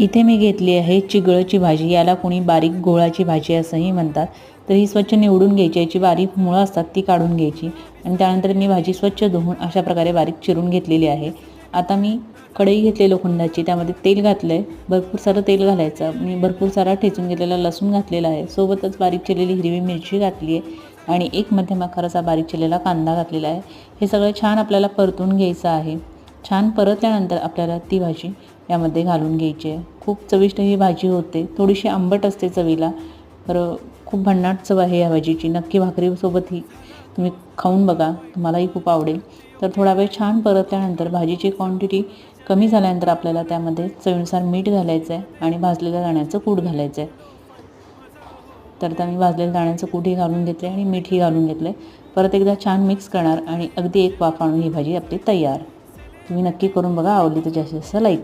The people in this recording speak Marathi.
इथे मी घेतली आहे चिगळची भाजी. याला कोणी बारीक गोळाची भाजी असंही म्हणतात. तर ही स्वच्छ निवडून घ्यायची. याची बारीक मुळं असतात ती काढून घ्यायची. आणि त्यानंतर मी भाजी स्वच्छ धुवून अशा प्रकारे बारीक चिरून घेतलेली आहे. आता मी कढई घेतली लोखंडाची त्यामध्ये तेल घातलं आहे भरपूर सारं तेल घालायचं. मी भरपूर सारा ठेचून घेतलेला लसूण घातलेला आहे. सोबतच बारीक चिरलेली हिरवी मिरची घातली आहे आणि एक मध्यम आकाराचा बारीक चिरलेला कांदा घातलेला आहे. हे सगळं छान आपल्याला परतून घ्यायचं आहे. छान परतल्यानंतर आपल्याला ती भाजी यामध्ये घालून घ्यायची आहे. खूप चविष्ट ही भाजी होते. थोडीशी आंबट असते चवीला. तर खूप भन्नाट चव आहे या भाजीची. नक्की भाकरीसोबत ही तुम्ही खाऊन बघा. तुम्हालाही खूप आवडेल. तर थोडा वेळ छान परतल्यानंतर भाजीची क्वांटिटी कमी झाल्यानंतर आपल्याला त्यामध्ये चवीनुसार मीठ घालायचं आहे आणि भाजलेल्या दाण्याचं कूट घालायचं आहे तर आता मी भाजलेल्या दाण्याचं कूटही घालून घेतलं आणि मीठही घालून घेतलं आहे परत एकदा छान मिक्स करणार आणि अगदी एक वाफ आणून ही भाजी आपली तयार. तुम्ही नक्की करून बघा आवडली तर जास्तीत जास्त लाईक